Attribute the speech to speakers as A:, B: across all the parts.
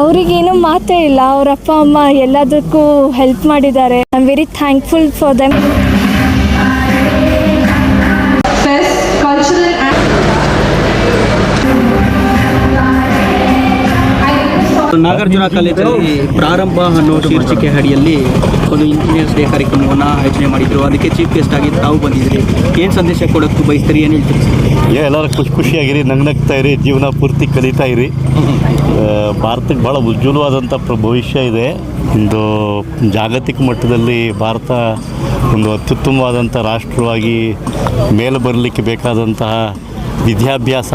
A: ಅವ್ರಿಗೇನು ಮಾತೇ ಇಲ್ಲ. ಅವ್ರ ಅಪ್ಪ, ಅಮ್ಮ ಎಲ್ಲದಕ್ಕೂ ಹೆಲ್ಪ್ ಮಾಡಿದ್ದಾರೆ. I am very thankful for them
B: Fest
C: Nagarjuna ಕಾಲೇಜಲ್ಲಿ ಪ್ರಾರಂಭ ಅನ್ನೋ ಶೀರ್ಷಿಕೆ ಅಡಿಯಲ್ಲಿ ಒಂದು ಇಂಜಿನಿಯರ್ಸ್ ಡೇ ಕಾರ್ಯಕ್ರಮವನ್ನು ಆಯೋಜನೆ ಮಾಡಿದ್ರು. ಅದಕ್ಕೆ ಚೀಫ್ ಗೆಸ್ಟ್ ಆಗಿ ತಾವು ಬಂದಿದ್ರಿ. ಏನು ಸಂದೇಶ ಕೊಡೋಕ್ಕೆ ಬಯಸ್ತೀರಿ, ಏನು ಹೇಳ್ತೀರಿ
D: ಎಲ್ಲರೂ ಖುಷಿ ಖುಷಿಯಾಗಿರಿ, ನಗ್ನಗ್ತಾ ಇರಿ, ಜೀವನ ಪೂರ್ತಿ ಕಲಿತಾ ಇರಿ. ಭಾರತಕ್ಕೆ ಭಾಳ ಉಜ್ವಲವಾದಂಥ ಪ್ರ ಭವಿಷ್ಯ ಇದೆ. ಒಂದು ಜಾಗತಿಕ ಮಟ್ಟದಲ್ಲಿ ಭಾರತ ಒಂದು ಅತ್ಯುತ್ತಮವಾದಂಥ ರಾಷ್ಟ್ರವಾಗಿ ಮೇಲೆ ಬರಲಿಕ್ಕೆ ಬೇಕಾದಂತಹ ವಿದ್ಯಾಭ್ಯಾಸ,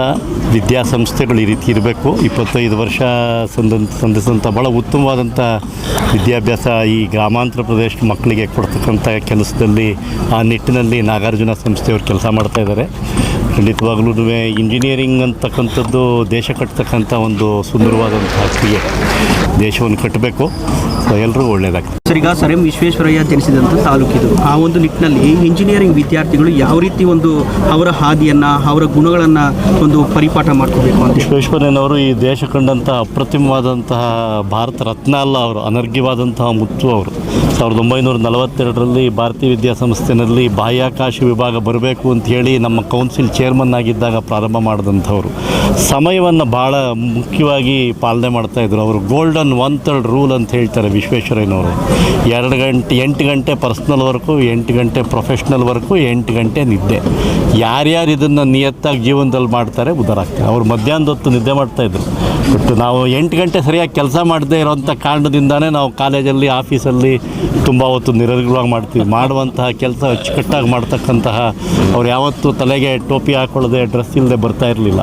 D: ವಿದ್ಯಾಸಂಸ್ಥೆಗಳು ಈ ರೀತಿ ಇರಬೇಕು. ಇಪ್ಪತ್ತೈದು ವರ್ಷ ಸಂದ ಸಂದಿಸಿದಂಥ ಭಾಳ ಉತ್ತಮವಾದಂಥ ವಿದ್ಯಾಭ್ಯಾಸ ಈ ಗ್ರಾಮಾಂತರ ಪ್ರದೇಶದ ಮಕ್ಕಳಿಗೆ ಕೊಡ್ತಕ್ಕಂಥ ಕೆಲಸದಲ್ಲಿ, ಆ ನಿಟ್ಟಿನಲ್ಲಿ ನಾಗಾರ್ಜುನ ಸಂಸ್ಥೆಯವರು ಕೆಲಸ ಮಾಡ್ತಾ ಇದ್ದಾರೆ. ಖಂಡಿತವಾಗ್ಲೂ ಇಂಜಿನಿಯರಿಂಗ್ ಅಂತಕ್ಕಂಥದ್ದು ದೇಶ ಕಟ್ತಕ್ಕಂಥ ಒಂದು ಸುಂದರವಾದಂಥ ಕ್ರಿಯೆ. ದೇಶವನ್ನು ಕಟ್ಟಬೇಕು. ಎಲ್ಲರೂ ಒಳ್ಳೆಯದಾಗ್ತದೆ
C: ಸರ್ ಈಗ ಸರ್ ಎಂ ವಿಶ್ವೇಶ್ವರಯ್ಯ ಜನಿಸಿದಂಥ ತಾಲೂಕಿದು ಆ ಒಂದು ನಿಟ್ಟಿನಲ್ಲಿ ಇಂಜಿನಿಯರಿಂಗ್ ವಿದ್ಯಾರ್ಥಿಗಳು ಯಾವ ರೀತಿ ಒಂದು ಅವರ ಹಾದಿಯನ್ನು ಅವರ ಗುಣಗಳನ್ನು ಒಂದು ಪರಿಪಾಠ ಮಾಡ್ಕೋಬೇಕು ಅಂತ?
D: ವಿಶ್ವೇಶ್ವರಯ್ಯನವರು ಈ ದೇಶ ಕಂಡಂತಹ ಅಪ್ರತಿಮವಾದಂತಹ ಭಾರತ ರತ್ನ ಅಲ್ಲ ಅವರು ಅನರ್ಘ್ಯವಾದಂತಹ ಮುತ್ತು ಅವರು. ಸಾವಿರದ ಒಂಬೈನೂರ ನಲವತ್ತೆರಡರಲ್ಲಿ ಭಾರತೀಯ ವಿದ್ಯಾಸಂಸ್ಥೆನಲ್ಲಿ ಬಾಹ್ಯಾಕಾಶ ವಿಭಾಗ ಬರಬೇಕು ಅಂತ ಹೇಳಿ ನಮ್ಮ ಕೌನ್ಸಿಲ್ ಚೇರ್ಮನ್ ಆಗಿದ್ದಾಗ ಪ್ರಾರಂಭ ಮಾಡಿದಂಥವ್ರು. ಸಮಯವನ್ನು ಭಾಳ ಮುಖ್ಯವಾಗಿ ಪಾಲನೆ ಮಾಡ್ತಾಯಿದ್ರು ಅವರು ಗೋಲ್ಡನ್ ಒನ್ ಥರ್ಡ್ ರೂಲ್ ಅಂತ ಹೇಳ್ತಾರೆ ವಿಶ್ವೇಶ್ವರಯ್ಯನವರು. ಎರಡು ಗಂಟೆ, ಎಂಟು ಗಂಟೆ ಪರ್ಸ್ನಲ್ ವರ್ಕು ಎಂಟು ಗಂಟೆ ಪ್ರೊಫೆಷ್ನಲ್ ವರ್ಕು ಎಂಟು ಗಂಟೆ ನಿದ್ದೆ. ಯಾರ್ಯಾರು ಇದನ್ನು ನಿಯತ್ತಾಗಿ ಜೀವನದಲ್ಲಿ ಮಾಡ್ತಾರೆ ಉದ್ದಾರ ಅವರು ಅವ್ರು ಮಧ್ಯಾಹ್ನದ ಹೊತ್ತು ನಿದ್ದೆ ಮಾಡ್ತಾಯಿದ್ರು ಬಟ್ ನಾವು ಎಂಟು ಗಂಟೆ ಸರಿಯಾಗಿ ಕೆಲಸ ಮಾಡದೇ ಇರೋವಂಥ ಕಾರಣದಿಂದನೇ ನಾವು ಕಾಲೇಜಲ್ಲಿ, ಆಫೀಸಲ್ಲಿ ತುಂಬ ಹೊತ್ತು ನಿರರ್ಗಳವಾಗಿ ಮಾಡ್ತೀವಿ. ಮಾಡುವಂತಹ ಕೆಲಸ ಅಚ್ಚುಕಟ್ಟಾಗಿ ಮಾಡ್ತಕ್ಕಂತಹ ಅವ್ರು ಯಾವತ್ತೂ ತಲೆಗೆ ಟೋಪಿ ಹಾಕೊಳ್ಳದೆ, ಡ್ರೆಸ್ ಇಲ್ಲದೆ ಬರ್ತಾ ಇರಲಿಲ್ಲ.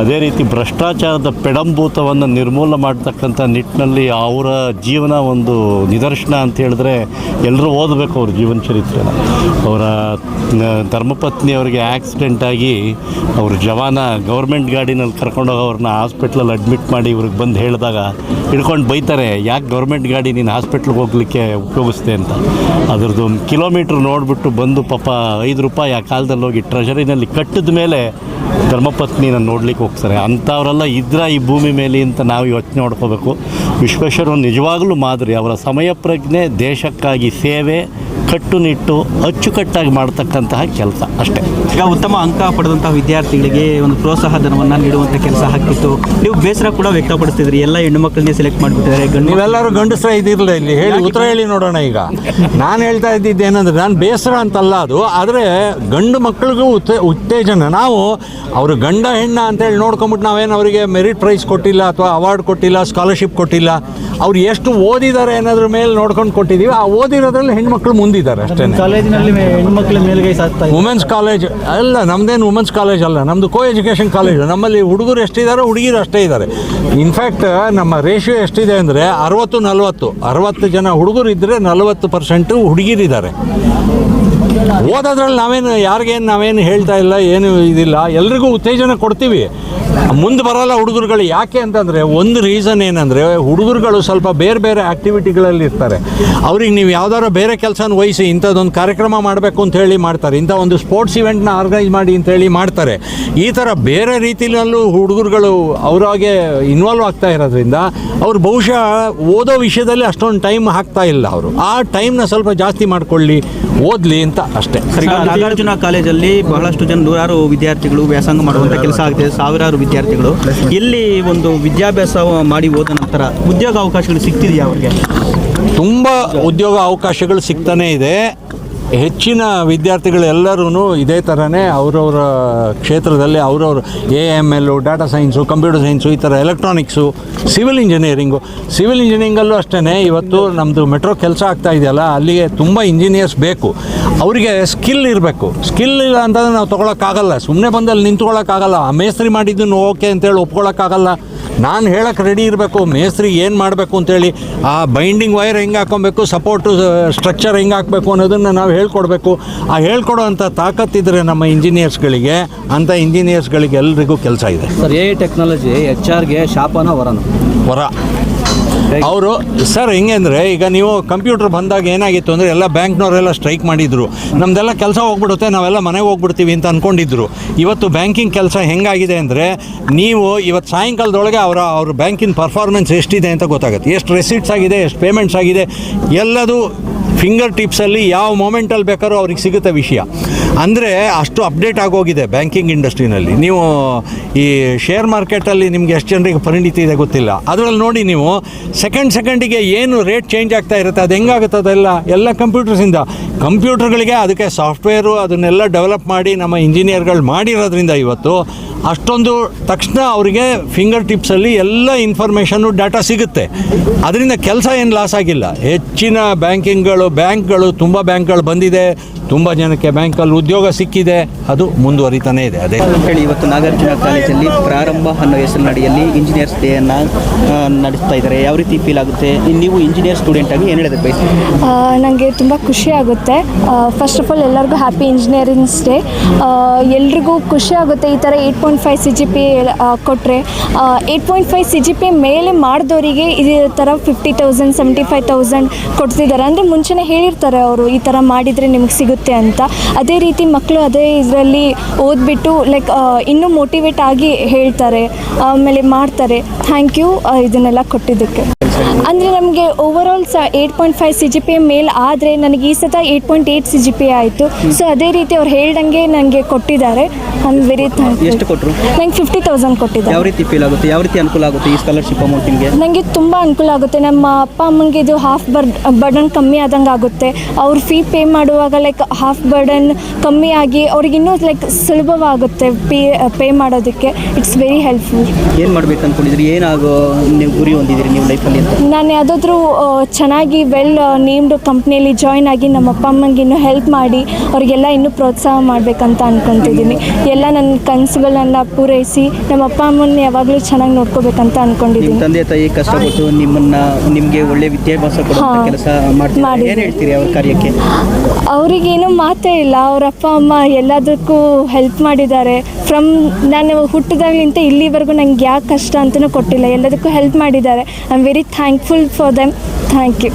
D: ಅದೇ ರೀತಿ ಭ್ರಷ್ಟಾಚಾರದ ಪೆಡಂಭೂತವನ್ನು ನಿರ್ಮೂಲ ಮಾಡ್ತಕ್ಕಂಥ ನಿಟ್ಟಿನಲ್ಲಿ ಅವರ ಜೀವನ ಒಂದು ನಿದರ್ಶನ ಅಂತ ಹೇಳಿದ್ರೆ ಎಲ್ಲರೂ ಓದಬೇಕು ಅವ್ರ ಜೀವನ ಚರಿತ್ರೆನ ಅವರ ಧರ್ಮಪತ್ನಿ ಅವರಿಗೆ ಆಕ್ಸಿಡೆಂಟ್ ಆಗಿ ಅವ್ರ ಜವಾನ ಗೌರ್ಮೆಂಟ್ ಗಾಡಿನಲ್ಲಿ ಕರ್ಕೊಂಡೋಗಿ ಅವ್ರನ್ನ ಹಾಸ್ಪಿಟ್ಲಲ್ಲಿ ಅಡ್ಮಿಟ್ ಮಾಡಿ ಇವ್ರಿಗೆ ಬಂದು ಹೇಳಿದಾಗ ಹಿಡ್ಕೊಂಡು ಬೈತಾರೆ, ಯಾಕೆ ಗೌರ್ಮೆಂಟ್ ಗಾಡಿ ನೀನು ಹಾಸ್ಪಿಟ್ಲಿಗೆ ಹೋಗ್ಲಿಕ್ಕೆ ಉಪಯೋಗಿಸ್ದೆ ಅಂತ. ಅದ್ರದ್ದು ಒಂದು ಕಿಲೋಮೀಟ್ರ್ ನೋಡಿಬಿಟ್ಟು ಬಂದು ಪಾಪ ಐದು ರೂಪಾಯಿ ಆ ಕಾಲದಲ್ಲಿ ಹೋಗಿ ಟ್ರೆಷರಿನಲ್ಲಿ ಕಟ್ಟಿದ ಮೇಲೆ ಧರ್ಮಪತ್ನಿನ ನೋಡ್ಲಿಕ್ಕೆ ಹೋಗ್ತಾರೆ. ಅಂಥವರೆಲ್ಲ ಇದ್ರ ಈ ಭೂಮಿ ಮೇಲೆ ಅಂತ ನಾವು ಯೋಚನೆ ಮಾಡ್ಕೋಬೇಕು. ವಿಶ್ವೇಶ್ವರ ನಿಜವಾಗ್ಲೂ ಮಾದರಿ ಅವರ ಸಮಯ ಪ್ರಜ್ಞೆ ದೇಶಕ್ಕಾಗಿ ಸೇವೆ ಕಟ್ಟುನಿಟ್ಟು ಅಚ್ಚುಕಟ್ಟಾಗಿ ಮಾಡ್ತಕ್ಕಂತಹ ಕೆಲಸ ಅಷ್ಟೇ.
C: ಈಗ ಉತ್ತಮ ಅಂಕ ಪಡೆದಂತಹ ವಿದ್ಯಾರ್ಥಿಗಳಿಗೆ ಒಂದು ಪ್ರೋತ್ಸಾಹ ಧನವನ್ನು ನೀಡುವಂಥ ಕೆಲಸ ಹಾಕಿತ್ತು ನೀವು ಬೇಸರ ಕೂಡ ವ್ಯಕ್ತಪಡಿಸ್ತಿದ್ರಿ. ಎಲ್ಲ ಹೆಣ್ಣು ಮಕ್ಕಳನ್ನೇ ಸೆಲೆಕ್ಟ್ ಮಾಡಿಬಿಟ್ಟಿದ್ದಾರೆ. ಗಂಡು
E: ನೀವೆಲ್ಲರೂ ಗಂಡಸ್ರ ಇದಿರಲಿಲ್ಲ ಇಲ್ಲಿ. ಹೇಳಿ ಉತ್ತರ ಹೇಳಿ ನೋಡೋಣ ಈಗ. ನಾನು ಹೇಳ್ತಾ ಇದ್ದಿದ್ದು ಏನಂದ್ರೆ ನಾನು ಬೇಸರ ಅಂತಲ್ಲ ಅದು. ಆದರೆ ಗಂಡು ಮಕ್ಕಳಿಗೂ ಉತ್ತೇ ಉತ್ತೇಜನ. ನಾವು ಅವರು ಗಂಡ ಹೆಣ್ಣ ಅಂತೇಳಿ ನೋಡ್ಕೊಂಬಿಟ್ಟು ನಾವೇನು ಅವರಿಗೆ ಮೆರಿಟ್ ಪ್ರೈಸ್ ಕೊಟ್ಟಿಲ್ಲ ಅಥವಾ ಅವಾರ್ಡ್ ಕೊಟ್ಟಿಲ್ಲ ಸ್ಕಾಲರ್ಶಿಪ್ ಕೊಟ್ಟಿಲ್ಲ. ಅವ್ರು ಎಷ್ಟು ಓದಿದ್ದಾರೆ ಅನ್ನೋದ್ರ ಮೇಲೆ ನೋಡ್ಕೊಂಡು ಕೊಟ್ಟಿದ್ದೀವಿ ಆ ಓದಿರೋದ್ರಲ್ಲಿ ಹೆಣ್ಮಕ್ಳು ಮುಂದಿದ್ದಾರೆ ಅಷ್ಟೇ.
C: ಕಾಲೇಜಿನಲ್ಲಿ ಹೆಣ್ಮಕ್ಳ ಮೇಲ್ಗೈ ಸಾಕ್ತಾ
E: ವುಮೆನ್ಸ್ ಕಾಲೇಜ್ ಅಲ್ಲ ನಮ್ಮದೇನು ವುಮೆನ್ಸ್ ಕಾಲೇಜ್ ಅಲ್ಲ ನಮ್ಮದು ಕೋ ಎಜುಕೇಷನ್ ಕಾಲೇಜ್ ನಮ್ಮಲ್ಲಿ ಹುಡುಗರು ಎಷ್ಟಿದ್ದಾರೆ ಹುಡುಗಿರು ಅಷ್ಟೇ ಇದ್ದಾರೆ. ಇನ್ಫ್ಯಾಕ್ಟ್ ನಮ್ಮ ರೇಷಿಯೋ ಎಷ್ಟಿದೆ ಅಂದರೆ ಅರವತ್ತು ನಲವತ್ತು. ಅರವತ್ತು ಜನ ಹುಡುಗರು ಇದ್ದರೆ ನಲವತ್ತು ಪರ್ಸೆಂಟು ಹುಡುಗಿರಿದ್ದಾರೆ ಓದೋದ್ರಲ್ಲಿ ನಾವೇನು ಯಾರಿಗೇನು ನಾವೇನು ಹೇಳ್ತಾ ಇಲ್ಲ ಏನು ಇದಿಲ್ಲ ಎಲ್ರಿಗೂ ಉತ್ತೇಜನ ಕೊಡ್ತೀವಿ. ಮುಂದೆ ಬರೋಲ್ಲ ಹುಡುಗರುಗಳು. ಯಾಕೆ ಅಂತಂದರೆ ಒಂದು ರೀಸನ್ ಏನಂದರೆ ಹುಡುಗರುಗಳು ಸ್ವಲ್ಪ ಬೇರೆ ಬೇರೆ ಆ್ಯಕ್ಟಿವಿಟಿಗಳಲ್ಲಿ ಇರ್ತಾರೆ. ಅವ್ರಿಗೆ ನೀವು ಯಾವ್ದಾದ್ರು ಬೇರೆ ಕೆಲಸನ ವಹಿಸಿ ಇಂಥದ್ದೊಂದು ಕಾರ್ಯಕ್ರಮ ಮಾಡಬೇಕು ಅಂತ ಹೇಳಿ ಮಾಡ್ತಾರೆ. ಇಂಥ ಒಂದು ಸ್ಪೋರ್ಟ್ಸ್ ಇವೆಂಟ್ನ ಆರ್ಗನೈಸ್ ಮಾಡಿ ಅಂತ ಹೇಳಿ ಮಾಡ್ತಾರೆ. ಈ ಥರ ಬೇರೆ ರೀತಿಯಲ್ಲೂ ಹುಡುಗರುಗಳು ಅವರಾಗೆ ಇನ್ವಾಲ್ವ್ ಆಗ್ತಾ ಇರೋದ್ರಿಂದ ಅವ್ರು ಬಹುಶಃ ಓದೋ ವಿಷಯದಲ್ಲಿ ಅಷ್ಟೊಂದು ಟೈಮ್ ಹಾಕ್ತಾ ಇಲ್ಲ ಅವರು. ಆ ಟೈಮ್ನ ಸ್ವಲ್ಪ ಜಾಸ್ತಿ ಮಾಡಿಕೊಳ್ಳಿ ಓದಲಿ ಅಂತ ಅಷ್ಟೇ.
C: ನಾಗಾರ್ಜುನ ಕಾಲೇಜಲ್ಲಿ ಬಹಳಷ್ಟು ಜನ ನೂರಾರು ವಿದ್ಯಾರ್ಥಿಗಳು ವ್ಯಾಸಂಗ ಮಾಡುವಂಥ ಕೆಲಸ ಆಗ್ತಿದೆ. ಸಾವಿರಾರು ವಿದ್ಯಾರ್ಥಿಗಳು. ಇಲ್ಲಿ ಒಂದು ವಿದ್ಯಾಭ್ಯಾಸ ಮಾಡಿ ಹೋದ ನಂತರ ಉದ್ಯೋಗ ಅವಕಾಶಗಳು ಸಿಗ್ತಿದೆಯಾ ಅವ್ರಿಗೆ?
E: ತುಂಬ ಉದ್ಯೋಗ ಅವಕಾಶಗಳು ಸಿಗ್ತಾನೇ ಇದೆ. ಹೆಚ್ಚಿನ ವಿದ್ಯಾರ್ಥಿಗಳೆಲ್ಲರೂ ಇದೇ ಥರನೇ ಅವರವರ ಕ್ಷೇತ್ರದಲ್ಲಿ ಅವರವ್ರ A M L data science computer science ಈ ಥರ ಎಲೆಕ್ಟ್ರಾನಿಕ್ಸು ಸಿವಿಲ್ ಇಂಜಿನಿಯರಿಂಗು ಸಿವಿಲ್ ಇಂಜಿನಿಯರಿಂಗಲ್ಲೂ ಅಷ್ಟೇ ಇವತ್ತು ನಮ್ಮದು ಮೆಟ್ರೋ ಕೆಲಸ ಆಗ್ತಾ ಇದೆಯಲ್ಲ, ಅಲ್ಲಿಗೆ ತುಂಬ ಇಂಜಿನಿಯರ್ಸ್ ಬೇಕು. ಅವರಿಗೆ ಸ್ಕಿಲ್ ಇರಬೇಕು. ಸ್ಕಿಲ್ ಇಲ್ಲ ಅಂತಂದ್ರೆ ನಾವು ತೊಗೊಳಕ್ಕಾಗಲ್ಲ. ಸುಮ್ಮನೆ ಬಂದಲ್ಲಿ ನಿಂತ್ಕೊಳ್ಳೋಕ್ಕಾಗಲ್ಲ ಮೇಸ್ತ್ರಿ ಮಾಡಿದ್ದನ್ನು ಓಕೆ ಅಂತೇಳಿ ಒಪ್ಕೊಳ್ಳೋಕ್ಕಾಗಲ್ಲ ನಾನು ಹೇಳಕ್ಕೆ ರೆಡಿ ಇರಬೇಕು ಮೇಸ್ತ್ರಿ ಏನು ಮಾಡಬೇಕು ಅಂತೇಳಿ ಆ ಬೈಂಡಿಂಗ್ ವೈರ್ ಹೆಂಗೆ ಹಾಕೊಬೇಕು ಸಪೋರ್ಟು ಸ್ಟ್ರಕ್ಚರ್ ಹೆಂಗೆ ಹಾಕಬೇಕು ಅನ್ನೋದನ್ನು ನಾವು ಹೇಳ್ಕೊಡ್ಬೇಕು. ಆ ಹೇಳ್ಕೊಡೋ ಅಂಥ ತಾಕತ್ತಿದ್ರೆ ನಮ್ಮ ಇಂಜಿನಿಯರ್ಸ್ಗಳಿಗೆ ಅಂಥ ಇಂಜಿನಿಯರ್ಸ್ಗಳಿಗೆ ಎಲ್ರಿಗೂ ಕೆಲಸ ಇದೆ.
F: ಸರ್ ಎ ಟೆಕ್ನಾಲಜಿ ಎಚ್ ಆರ್ಗೆ ಶಾಪನ ವರನ?
E: ವರ. ಅವರು, ಸರ್, ಹೆಂಗೆ ಅಂದರೆ, ಈಗ ನೀವು ಕಂಪ್ಯೂಟರ್ ಬಂದಾಗ ಏನಾಗಿತ್ತು ಅಂದರೆ ಎಲ್ಲ ಬ್ಯಾಂಕ್ನವರೆಲ್ಲ ಸ್ಟ್ರೈಕ್ ಮಾಡಿದ್ರು. ನಮ್ದೆಲ್ಲ ಕೆಲಸ ಹೋಗ್ಬಿಡುತ್ತೆ, ನಾವೆಲ್ಲ ಮನೆಗೆ ಹೋಗ್ಬಿಡ್ತೀವಿ ಅಂತ ಅಂದ್ಕೊಂಡಿದ್ರು ಇವತ್ತು ಬ್ಯಾಂಕಿಂಗ್ ಕೆಲಸ ಹೆಂಗಾಗಿದೆ ಅಂದರೆ, ನೀವು ಇವತ್ತು ಸಾಯಂಕಾಲದೊಳಗೆ ಅವರ, ಅವ್ರ ಬ್ಯಾಂಕಿನ ಪರ್ಫಾರ್ಮೆನ್ಸ್ ಎಷ್ಟಿದೆ ಅಂತ ಗೊತ್ತಾಗುತ್ತೆ. ಎಷ್ಟು ರೆಸಿಟ್ಸ್ ಆಗಿದೆ, ಎಷ್ಟು ಪೇಮೆಂಟ್ಸ್ ಆಗಿದೆ, ಎಲ್ಲದು ಫಿಂಗರ್ ಟಿಪ್ಸಲ್ಲಿ ಯಾವ ಮೊಮೆಂಟಲ್ಲಿ ಬೇಕಾದ್ರೂ ಅವ್ರಿಗೆ ಸಿಗುತ್ತೆ ವಿಷಯ. ಅಂದರೆ ಅಷ್ಟು ಅಪ್ಡೇಟ್ ಆಗೋಗಿದೆ ಬ್ಯಾಂಕಿಂಗ್ ಇಂಡಸ್ಟ್ರಿನಲ್ಲಿ. ನೀವು ಈ ಶೇರ್ ಮಾರ್ಕೆಟಲ್ಲಿ ನಿಮಗೆ ಎಷ್ಟು ಜನರಿಗೆ ಪರಿಣಿತಿ ಇದೆ ಗೊತ್ತಿಲ್ಲ. ಅದರಲ್ಲಿ ನೋಡಿ ನೀವು, ಸೆಕೆಂಡ್ ಸೆಕೆಂಡಿಗೆ ಏನು ರೇಟ್ ಚೇಂಜ್ ಆಗ್ತಾ ಇರುತ್ತೆ, ಅದು ಹೆಂಗಾಗುತ್ತೆ ಅದೆಲ್ಲ, ಎಲ್ಲ ಕಂಪ್ಯೂಟರ್ಸಿಂದ. ಕಂಪ್ಯೂಟರ್ಗಳಿಗೆ ಅದಕ್ಕೆ ಸಾಫ್ಟ್ವೇರು ಅದನ್ನೆಲ್ಲ ಡೆವಲಪ್ ಮಾಡಿ ನಮ್ಮ ಇಂಜಿನಿಯರ್ಗಳು ಮಾಡಿರೋದ್ರಿಂದ ಇವತ್ತು, ಅಷ್ಟೊಂದು ತಕ್ಷಣ ಅವರಿಗೆ ಫಿಂಗರ್ ಟಿಪ್ಸಲ್ಲಿ ಎಲ್ಲ ಇನ್ಫಾರ್ಮೇಷನ್ನು ಡಾಟಾ ಸಿಗುತ್ತೆ. ಅದರಿಂದ ಕೆಲಸ ಏನು ಲಾಸ್ ಆಗಿಲ್ಲ. ಹೆಚ್ಚಿನ ಬ್ಯಾಂಕಿಂಗ್ಗಳು ಬ್ಯಾಂಕ್ಗಳು ತುಂಬ ಬ್ಯಾಂಕ್ಗಳು ಬಂದಿದೆ. ತುಂಬ ಜನಕ್ಕೆ ಬ್ಯಾಂಕಲ್ಲಿ ಉದ್ಯೋಗ ಸಿಕ್ಕಿದೆ. ಅದು ಮುಂದುವರಿತಾನೇ ಇದೆ. ಅದೇ.
C: ಹೇಳಿ ಇವತ್ತು ನಾಗಾರ್ಜುನ ಕಾಲೇಜಲ್ಲಿ ಪ್ರಾರಂಭ ಅನ್ನೋ ಹೆಸರಿನಡಿಯಲ್ಲಿ ಇಂಜಿನಿಯರ್ಸ್ ಡೇಯನ್ನು ನಡೆಸ್ತಾ ಇದ್ದಾರೆ. ಯಾವ ರೀತಿ ಫೀಲ್ ಆಗುತ್ತೆ? ನೀವು ಇಂಜಿನಿಯರ್ ಸ್ಟೂಡೆಂಟ್ ಆಗಿ ಏನು ಹೇಳೋದಕ್ಕೆ ಬಯಸ್ತೀವಿ
A: ನನಗೆ ತುಂಬ ಖುಷಿ ಆಗುತ್ತೆ. ಫಸ್ಟ್ ಆಫ್ ಆಲ್ ಎಲ್ಲರಿಗೂ ಹ್ಯಾಪಿ ಇಂಜಿನಿಯರಿಂಗ್ಸ್ ಡೇ ಎಲ್ರಿಗೂ ಖುಷಿ ಆಗುತ್ತೆ ಈ ಥರ eight point five C G P ಕೊಟ್ಟರೆ eight point five C G P ಮೇಲೆ ಮಾಡಿದವರಿಗೆ ಇದೇ ಥರ fifty thousand seventy five thousand ಕೊಡ್ತಿದ್ದಾರೆ. ಅಂದರೆ ಮುಂಚೆನೇ ಹೇಳಿರ್ತಾರೆ ಅವರು, ಈ ಥರ ಮಾಡಿದರೆ ನಿಮಗೆ ಸಿಗುತ್ತೆ ಅಂತ. ಅದೇ ರೀತಿ ಮಕ್ಕಳು ಅದೇ ಇದರಲ್ಲಿ ಓದ್ಬಿಟ್ಟು ಲೈಕ್ ಇನ್ನೂ ಮೋಟಿವೇಟ್ ಆಗಿ ಹೇಳ್ತಾರೆ, ಆಮೇಲೆ ಮಾಡ್ತಾರೆ. ಥ್ಯಾಂಕ್ ಯು ಇದನ್ನೆಲ್ಲ ಕೊಟ್ಟಿದ್ದಕ್ಕೆ. ಅಂದರೆ ನಮಗೆ ಓವರ್ ಆಲ್ ಸ eight point five C G P ಮೇಲ್ ಆದರೆ ನನಗೆ ಈ ಸತ eight point eight C G P ಆಯಿತು. ಸೊ ಅದೇ ರೀತಿ ಅವ್ರು ಹೇಳ್ದಂಗೆ ನನಗೆ ಕೊಟ್ಟಿದ್ದಾರೆ. ಐ ಆಮ್ ವೆರಿ ಥ್ಯಾಂಕ್
C: ಎಷ್ಟು ಕೊಟ್ಟರು
A: ನಂಗೆ ಫಿಫ್ಟಿ ತೌಸಂಡ್ ಕೊಟ್ಟಿದ್ದಾರೆ.
C: ಯಾವ ರೀತಿ ಫೀಲ್ ಆಗುತ್ತೆ? ಯಾವ ರೀತಿ ಅನುಕೂಲ ಆಗುತ್ತೆ ಈ ಸ್ಕಾಲರ್ಶಿಪ್ ಅಮೌಂಟ್ ನಿಮಗೆ?
A: ನನಗೆ ತುಂಬ ಅನುಕೂಲ ಆಗುತ್ತೆ. ನಮ್ಮ ಅಪ್ಪ ಅಮ್ಮಂಗೆ ಇದು ಹಾಫ್ ಬರ್ಡ್ ಬರ್ಡನ್ ಕಮ್ಮಿ ಆದಂಗೆ ಆಗುತ್ತೆ. ಅವ್ರ ಫೀ ಪೇ ಮಾಡುವಾಗ ಲೈಕ್ ಹಾಫ್ ಬರ್ಡನ್ ಕಮ್ಮಿ ಆಗಿ ಅವ್ರಿಗೆ ಇನ್ನೂ ಲೈಕ್ ಸುಲಭವಾಗುತ್ತೆ ಪೇ ಪೇ ಮಾಡೋದಕ್ಕೆ. ಇಟ್ಸ್ ವೆರಿ ಹೆಲ್ಪ್ಫುಲ್
C: ಏನು ಮಾಡ್ಬೇಕು ಅಂದ್ಕೊಂಡಿದ್ರಿ ಏನಾಗೋ ನೀವು ಗುರಿ ಹೊಂದಿದ್ದೀರಿ ನೀವು ಲೈಫಲ್ಲಿ ಅಂತ?
A: ನಾನು ಯಾವುದಾದ್ರೂ ಚೆನ್ನಾಗಿ ವೆಲ್ ನೇಮ್ಡ್ ಕಂಪ್ನಿಯಲ್ಲಿ ಜಾಯ್ನ್ ಆಗಿ ನಮ್ಮ ಅಪ್ಪ ಅಮ್ಮಂಗೆ ಇನ್ನೂ ಹೆಲ್ಪ್ ಮಾಡಿ ಅವ್ರಿಗೆಲ್ಲ ಇನ್ನೂ ಪ್ರೋತ್ಸಾಹ ಮಾಡಬೇಕಂತ ಅಂದ್ಕೊತಿದ್ದೀನಿ ಎಲ್ಲ ನನ್ನ ಕನಸುಗಳನ್ನ ಪೂರೈಸಿ ನಮ್ಮ ಅಪ್ಪ ಅಮ್ಮನ ಯಾವಾಗಲೂ ಚೆನ್ನಾಗಿ ನೋಡ್ಕೋಬೇಕಂತ ಅಂದ್ಕೊಂಡಿದ್ದೀನಿ
C: ತಂದೆ ತಾಯಿ ಕಷ್ಟಪಟ್ಟು ನಿಮ್ಮನ್ನ ನಿಮಗೆ ಒಳ್ಳೆ ವಿದ್ಯಾಭ್ಯಾಸ ಕೆಲಸ
A: ಮಾಡಿ
C: ಏನು ಹೇಳ್ತೀರಿ ಅವ್ರ ಕಾರ್ಯಕ್ಕೆ?
A: ಅವರಿಗೇನು ಮಾತೇ ಇಲ್ಲ. ಅವ್ರ ಅಪ್ಪ ಅಮ್ಮ ಎಲ್ಲದಕ್ಕೂ ಹೆಲ್ಪ್ ಮಾಡಿದ್ದಾರೆ. ಫ್ರಮ್ ನಾನು ಹುಟ್ಟಿದಾಗಲಿಂತ ಇಲ್ಲಿವರೆಗೂ ನಂಗೆ ಯಾಕೆ ಕಷ್ಟ ಅಂತಲೂ ಕೊಟ್ಟಿಲ್ಲ. ಎಲ್ಲದಕ್ಕೂ ಹೆಲ್ಪ್ ಮಾಡಿದ್ದಾರೆ. I am very thankful for them thank you